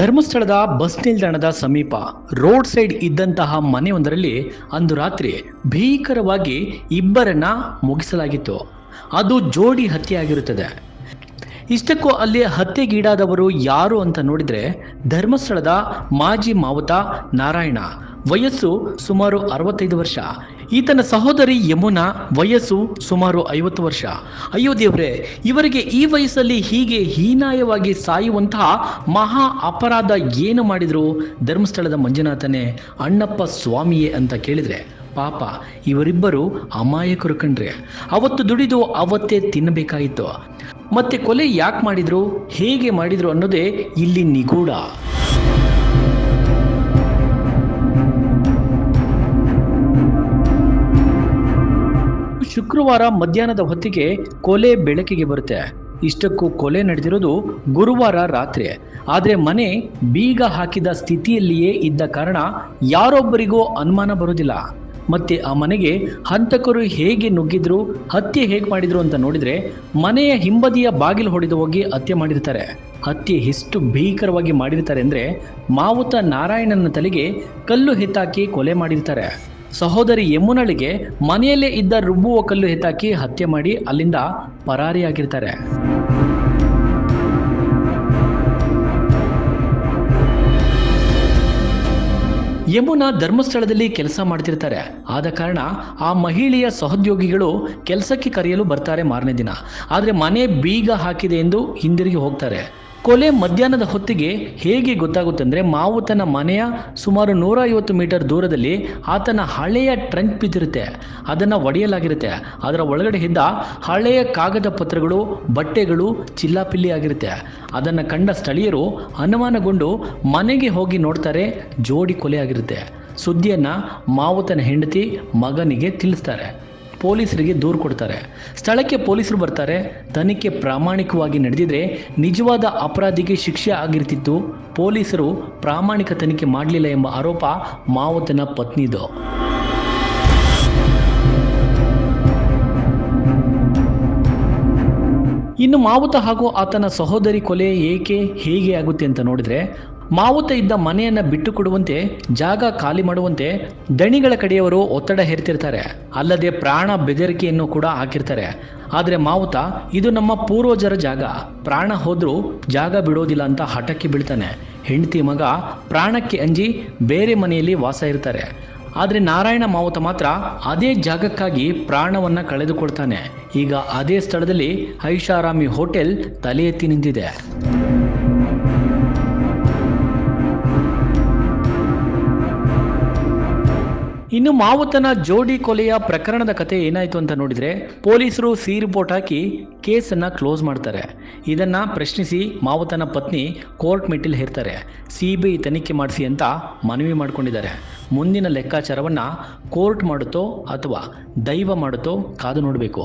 ಧರ್ಮಸ್ಥಳದ ಬಸ್ ನಿಲ್ದಾಣದ ಸಮೀಪ ರೋಡ್ ಸೈಡ್ ಇದ್ದಂತಹ ಮನೆಯೊಂದರಲ್ಲಿ ಅಂದು ರಾತ್ರಿ ಭೀಕರವಾಗಿ ಇಬ್ಬರನ್ನ ಮುಗಿಸಲಾಗಿತ್ತು. ಅದು ಜೋಡಿ ಹತ್ಯೆಯಾಗಿರುತ್ತದೆ. ಇಷ್ಟಕ್ಕೂ ಅಲ್ಲಿ ಹತ್ಯೆಗೀಡಾದವರು ಯಾರು ಅಂತ ನೋಡಿದರೆ ಧರ್ಮಸ್ಥಳದ ಮಾಜಿ ಮಾವುತ ನಾರಾಯಣ. ವಯಸ್ಸು ಸುಮಾರು ಅರವತ್ತೈದು ವರ್ಷ. ಈತನ ಸಹೋದರಿ ಯಮುನಾ ವಯಸ್ಸು ಸುಮಾರು ಐವತ್ತು ವರ್ಷ. ಅಯ್ಯೋ ದೇವ್ರೆ, ಇವರಿಗೆ ಈ ವಯಸ್ಸಲ್ಲಿ ಹೀಗೆ ಹೀನಾಯವಾಗಿ ಸಾಯುವಂತಹ ಮಹಾ ಅಪರಾಧ ಏನು ಮಾಡಿದ್ರು? ಧರ್ಮಸ್ಥಳದ ಮಂಜುನಾಥನೇ, ಅಣ್ಣಪ್ಪ ಸ್ವಾಮಿಯೇ ಅಂತ ಕೇಳಿದ್ರೆ, ಪಾಪ, ಇವರಿಬ್ಬರು ಅಮಾಯಕರು ಕಣ್ರೆ. ಅವತ್ತು ದುಡಿದು ಅವತ್ತೇ ತಿನ್ನಬೇಕಾಯಿತು. ಮತ್ತೆ ಕೊಲೆ ಯಾಕೆ ಮಾಡಿದ್ರು? ಹೇಗೆ ಮಾಡಿದ್ರು ಅನ್ನೋದೇ ಇಲ್ಲಿ ನಿಗೂಢ. ಶುಕ್ರವಾರ ಮಧ್ಯಾಹ್ನದ ಹೊತ್ತಿಗೆ ಕೊಲೆ ಬೆಳಕಿಗೆ ಬರುತ್ತೆ. ಇಷ್ಟಕ್ಕೂ ಕೊಲೆ ನಡೆದಿರೋದು ಗುರುವಾರ ರಾತ್ರಿ. ಆದರೆ ಮನೆ ಬೀಗ ಹಾಕಿದ ಸ್ಥಿತಿಯಲ್ಲಿಯೇ ಇದ್ದ ಕಾರಣ ಯಾರೊಬ್ಬರಿಗೂ ಅನುಮಾನ ಬರೋದಿಲ್ಲ ಮತ್ತೆ ಆ ಮನೆಗೆ ಹಂತಕರು ಹೇಗೆ ನುಗ್ಗಿದ್ರು, ಹತ್ಯೆ ಹೇಗೆ ಮಾಡಿದ್ರು ಅಂತ ನೋಡಿದ್ರೆ ಮನೆಯ ಹಿಂಬದಿಯ ಬಾಗಿಲು ಹೊಡೆದು ಹೋಗಿ ಹತ್ಯೆ ಮಾಡಿರ್ತಾರೆ. ಹತ್ಯೆ ಎಷ್ಟು ಭೀಕರವಾಗಿ ಮಾಡಿರ್ತಾರೆ ಅಂದ್ರೆ ಮಾವುತ ನಾರಾಯಣನ ತಲೆಗೆ ಕಲ್ಲು ಹೆತ್ತಾಕಿ ಕೊಲೆ ಮಾಡಿರ್ತಾರೆ. ಸಹೋದರಿ ಯಮುನಳಿಗೆ ಮನೆಯಲ್ಲೇ ಇದ್ದ ರುಬ್ಬುವ ಕಲ್ಲು ಎತ್ತಾಕಿ ಹತ್ಯೆ ಮಾಡಿ ಅಲ್ಲಿಂದ ಪರಾರಿಯಾಗಿರ್ತಾರೆ. ಯಮುನಾ ಧರ್ಮಸ್ಥಳದಲ್ಲಿ ಕೆಲಸ ಮಾಡ್ತಿರ್ತಾರೆ. ಆದ ಕಾರಣ ಆ ಮಹಿಳೆಯ ಸಹೋದ್ಯೋಗಿಗಳು ಕೆಲಸಕ್ಕೆ ಕರೆಯಲು ಬರ್ತಾರೆ ಮಾರನೇ ದಿನ. ಆದರೆ ಮನೆ ಬೀಗ ಹಾಕಿದೆ ಎಂದು ಹಿಂದಿರುಗಿ ಹೋಗ್ತಾರೆ. ಕೊಲೆ ಮಧ್ಯಾಹ್ನದ ಹೊತ್ತಿಗೆ ಹೇಗೆ ಗೊತ್ತಾಗುತ್ತೆ ಅಂದರೆ ಮಾವು ಮಾವುತನ ಮನೆಯ ಸುಮಾರು ನೂರ ಐವತ್ತು ಮೀಟರ್ ದೂರದಲ್ಲಿ ಆತನ ಹಳೆಯ ಟ್ರಂಕ್ ಬಿದ್ದಿರುತ್ತೆ. ಅದನ್ನು ಒಡೆಯಲಾಗಿರುತ್ತೆ. ಅದರ ಒಳಗಡೆ ಇದ್ದ ಹಳೆಯ ಕಾಗದ ಪತ್ರಗಳು, ಬಟ್ಟೆಗಳು ಚಿಲ್ಲಾಪಿಲ್ಲಿ ಆಗಿರುತ್ತೆ. ಅದನ್ನು ಕಂಡ ಸ್ಥಳೀಯರು ಅನುಮಾನಗೊಂಡು ಮನೆಗೆ ಹೋಗಿ ನೋಡ್ತಾರೆ, ಜೋಡಿ ಕೊಲೆ ಆಗಿರುತ್ತೆ. ಸುದ್ದಿಯನ್ನು ಮಾವುತನ ಹೆಂಡತಿ ಮಗನಿಗೆ ತಿಳಿಸ್ತಾರೆ. ಪೊಲೀಸರಿಗೆ ದೂರು ಕೊಡ್ತಾರೆ. ಸ್ಥಳಕ್ಕೆ ಪೊಲೀಸರು ಬರ್ತಾರೆ. ತನಿಖೆ ಪ್ರಾಮಾಣಿಕವಾಗಿ ನಡೆದಿದ್ರೆ ನಿಜವಾದ ಅಪರಾಧಿಗೆ ಶಿಕ್ಷೆ ಆಗಿರ್ತಿತ್ತು. ಪೊಲೀಸರು ಪ್ರಾಮಾಣಿಕ ತನಿಖೆ ಮಾಡಲಿಲ್ಲ ಎಂಬ ಆರೋಪ ಮಾವತನ ಪತ್ನಿದು. ಇನ್ನು ಮಾವುತ ಹಾಗೂ ಆತನ ಸಹೋದರಿ ಕೊಲೆ ಏಕೆ, ಹೇಗೆ ಆಗುತ್ತೆ ಅಂತ ನೋಡಿದ್ರೆ ಮಾವುತ ಇದ್ದ ಮನೆಯನ್ನ ಬಿಟ್ಟು ಕೊಡುವಂತೆ ಜಾಗ ಖಾಲಿ ಮಾಡುವಂತೆ ದಣಿಗಳ ಕಡೆಯವರು ಒತ್ತಡ ಹೇರ್ತಿರ್ತಾರೆ. ಅಲ್ಲದೆ ಪ್ರಾಣ ಬೆದರಿಕೆಯನ್ನು ಕೂಡ ಹಾಕಿರ್ತಾರೆ. ಆದರೆ ಮಾವುತ, ಇದು ನಮ್ಮ ಪೂರ್ವಜರ ಜಾಗ. ಪ್ರಾಣ ಹೋದರೂ ಜಾಗ ಬಿಡೋದಿಲ್ಲ ಅಂತ ಹಠಕ್ಕೆ ಬೀಳ್ತಾನೆ. ಹೆಂಡತಿ ಮಗ ಪ್ರಾಣಕ್ಕೆ ಅಂಜಿ ಬೇರೆ ಮನೆಯಲ್ಲಿ ವಾಸ ಇರ್ತಾರೆ. ಆದರೆ ನಾರಾಯಣ ಮಾವುತ ಮಾತ್ರ ಅದೇ ಜಾಗಕ್ಕಾಗಿ ಪ್ರಾಣವನ್ನ ಕಳೆದುಕೊಳ್ತಾನೆ. ಈಗ ಅದೇ ಸ್ಥಳದಲ್ಲಿ ಐಷಾರಾಮಿ ಹೋಟೆಲ್ ತಲೆ ಎತ್ತಿ ನಿಂತಿದೆ. ಇನ್ನು ಮಾವುತನ ಜೋಡಿ ಕೊಲೆಯ ಪ್ರಕರಣದ ಕತೆ ಏನಾಯಿತು ಅಂತ ನೋಡಿದರೆ ಪೊಲೀಸರು ಸಿ ರಿಪೋರ್ಟ್ ಹಾಕಿ ಕೇಸನ್ನು ಕ್ಲೋಸ್ ಮಾಡ್ತಾರೆ. ಇದನ್ನು ಪ್ರಶ್ನಿಸಿ ಮಾವುತನ ಪತ್ನಿ ಕೋರ್ಟ್ ಮೆಟ್ಟಿಲ್ ಹೇರ್ತಾರೆ. ಸಿ ಬಿ ಐ ತನಿಖೆ ಮಾಡಿಸಿ ಅಂತ ಮನವಿ ಮಾಡಿಕೊಂಡಿದ್ದಾರೆ. ಮುಂದಿನ ಲೆಕ್ಕಾಚಾರವನ್ನು ಕೋರ್ಟ್ ಮಾಡುತ್ತೋ ಅಥವಾ ದೈವ ಮಾಡುತ್ತೋ ಕಾದು ನೋಡಬೇಕು.